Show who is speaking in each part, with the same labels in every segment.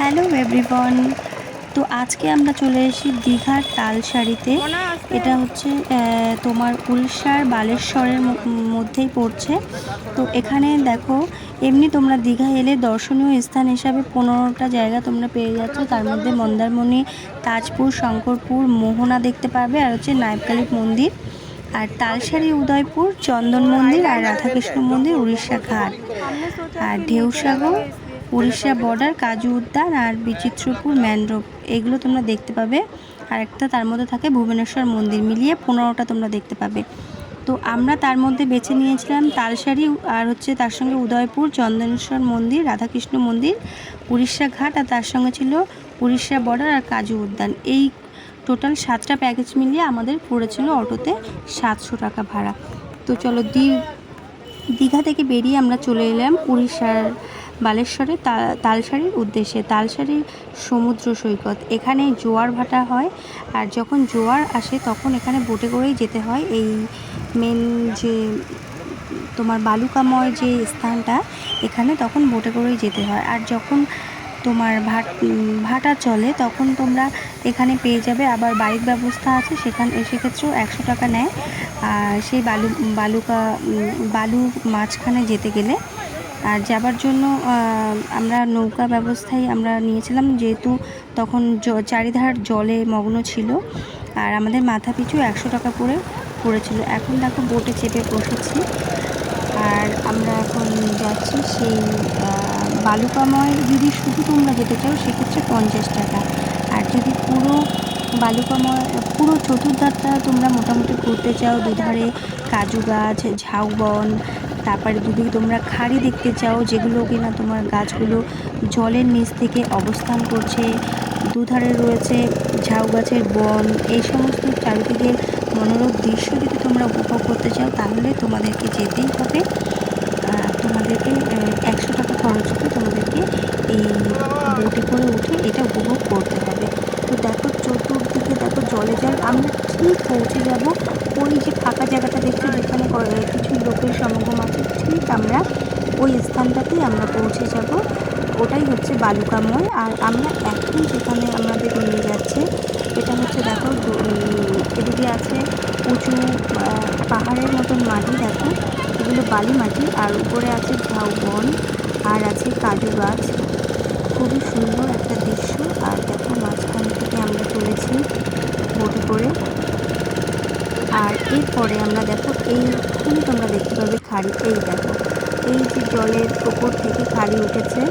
Speaker 1: Hello everyone তো আজকে আমরা চলে এসেছি দীঘার তালসারিতে এটা হচ্ছে তোমার উড়িষ্যার বালেশ্বরের মধ্যেই পড়ছে। তো এখানে দেখো এমনি তোমরা দীঘা এলে দর্শনীয় স্থান হিসাবে পনেরোটা জায়গা তোমরা পেয়ে যাচ্ছ। তার মধ্যে মন্দারমণি তাজপুর শঙ্করপুর মোহনা দেখতে পাবে আর হচ্ছে নায়বকালী মন্দির। আর তালসারি উদয়পুর চন্দন মন্দির আর রাধাকৃষ্ণ মন্দির উড়িষ্যা ঘাট। আর ঢেউসাগর উড়িষ্যা বর্ডার কাজু উদ্যান আর বিচিত্রপুর ম্যানগ্রোভ এগুলো তোমরা দেখতে পাবে। আর একটা তার মধ্যে থাকে ভুবনেশ্বর মন্দির। মিলিয়ে পনেরোটা তোমরা দেখতে পাবে। তো আমরা তার মধ্যে বেছে নিয়েছিলাম তালসারি আর হচ্ছে তার সঙ্গে উদয়পুর, চন্দনেশ্বর মন্দির, রাধাকৃষ্ণ মন্দির, উড়িষ্যা ঘাট আর তার সঙ্গে ছিল উড়িষ্যা বর্ডার আর কাজু উদ্যান। এই টোটাল সাতটা প্যাকেজ মিলিয়ে আমাদের পড়েছিল অটোতে সাতশো টাকা ভাড়া। তো চলো দি দীঘা থেকে বেরিয়ে আমরা চলে এলাম উড়িষ্যার বালেশ্বরে তালসারির উদ্দেশ্যে তালসারির সমুদ্র সৈকত। এখানে জোয়ার ভাটা হয় আর যখন জোয়ার আসে তখন এখানে বোটে করেই যেতে হয়। এই মেন যে তোমার বালুকাময় যে স্থানটা এখানে তখন বোটে করেই যেতে হয়। আর যখন তোমার ভাট ভাটা চলে তখন তোমরা এখানে পেয়ে যাবে। আবার বাইক ব্যবস্থা আছে সেখানে সেক্ষেত্রেও একশো টাকা নেয়। আর সেই বালু বালুকা উম, বালু মাঝখানে যেতে গেলে আর যাবার জন্য আমরা নৌকা ব্যবস্থায় আমরা নিয়েছিলাম, যেহেতু তখন চারিধার জলে মগ্ন ছিল। আর আমাদের মাথা পিছু একশো টাকা করে পড়েছিল। এখন দেখো বোটে চেপে বসেছি। আর আমরা এখন যাচ্ছি সেই বালুকাময়, যদি শুধু তোমরা যেতে চাও, সেক্ষেত্রে পঞ্চাশ টাকা। আর যদি পুরো বালুকাময়, পুরো চতুর্ধারটা তোমরা মোটামুটি ঘুরতে চাও, দুধারে কাজু গাছ, ঝাউবন তারপরে যদি তোমরা খাড়ি দেখতে চাও যেগুলো কিনা তোমার গাছগুলো জলের নিচ থেকে অবস্থান করছে, দুধারে রয়েছে ঝাউ গাছের বন, এই সমস্ত চারিদিকের মনোরম দৃশ্য যদি তোমরা উপভোগ করতে চাও তাহলে তোমাদেরকে যেতেই হবে। তোমাদেরকে একশো টাকা খরচ করে তোমাদেরকে এই বোটে করে উঠে এটা উপভোগ করতে হবে তো দেখো চতুর্দিকে দেখো জলে জল আমরা ঠিক পৌঁছে যাব ওই যে ফাঁকা জায়গাটা দেখছ যেখানে ক- কিছু লোকের সমাগম আছে ঠিক আমরা ওই স্থানটাতেই আমরা পৌঁছে যাব। ওটাই হচ্ছে বালুকাময়। আর আমরা এখন যেখানে আমাদের নিয়ে যাচ্ছে এটা হচ্ছে দেখো এদিকে আছে উঁচু পাহাড়ের মতন মাটি, দেখো। এগুলো বালি মাটি। আর উপরে আছে ঝাউ বন আর আছে কাজু গাছ। খুবই সুন্দর একটা দৃশ্য। আর দেখো মাঝখান থেকে আমরা চলেছি বোটে করে। আর এরপরে আমরা দেখো এইখানে তোমরা দেখতে পাবে খাড়ি। এই দেখো। এই যে জলের ওপর থেকে খাড়ি উঠেছে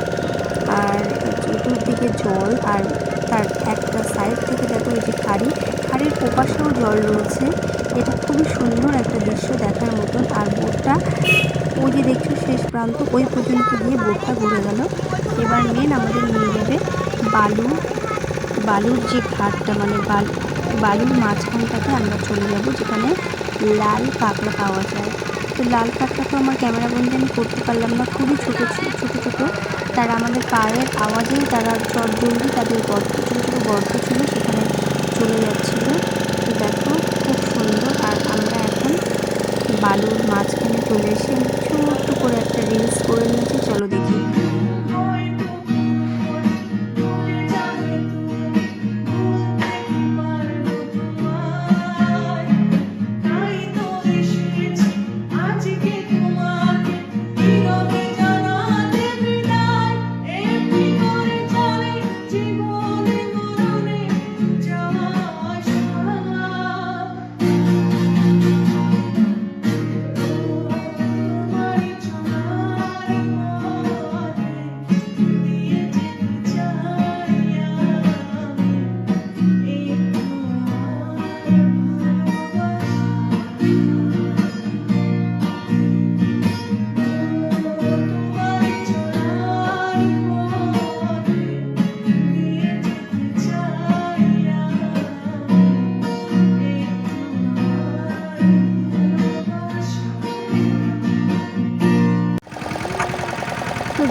Speaker 1: আর চতুর্দিকে জল আর তার একটা সাইড থেকে দেখো এই যে খাড়ি, খাড়ির ওপাশেও জল রয়েছে। এটা খুবই সুন্দর একটা দৃশ্য দেখার মতন। আর বোটটা ওই যে দেখছ শেষ প্রান্ত, ওই পর্যন্ত গিয়ে বোটটা ঘুরে গেল। এবার মেন আমাদের নিয়ে যাবে বালু, বালুর যে ঘাটটা মানে বালু, বালুর মাঝখানটাতে আমরা চলে যাব, যেখানে লাল কাঁকড়া পাওয়া যায়। তো লাল পাটটা তো আমার ক্যামেরা বন্দি আমি করতে পারলাম না। খুবই ছোটো ছোটো ছোটো। তারা আমাদের পায়ের আওয়াজেই তারা চট জলদি তাদের গর্ত, ছোটো ছোটো গর্ত ছিল, সেখানে চলে যাচ্ছিল। তো দেখো, খুব সুন্দর। আর আমরা এখন বালুর মাঝখানে চলে এসে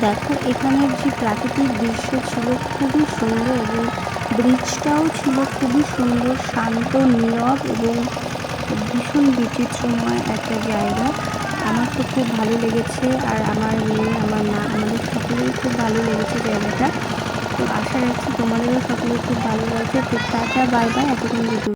Speaker 1: দেখো, এখানের যে প্রাকৃতিক দৃশ্য ছিল খুবই সুন্দর এবং ব্রিজটাও ছিল খুবই সুন্দর, শান্ত, নীরব এবং ভীষণ বিচিত্রময় একটা জায়গা। আমার তো খুব ভালো লেগেছে আর আমার মেয়ে, আমার মা, আমাদের সকলেরই খুব ভালো লেগেছে জায়গাটা। তো আশা রাখছি তোমাদেরও সকলে খুব ভালো লাগছে তো টাটা, বাই বাই, এতক্ষণ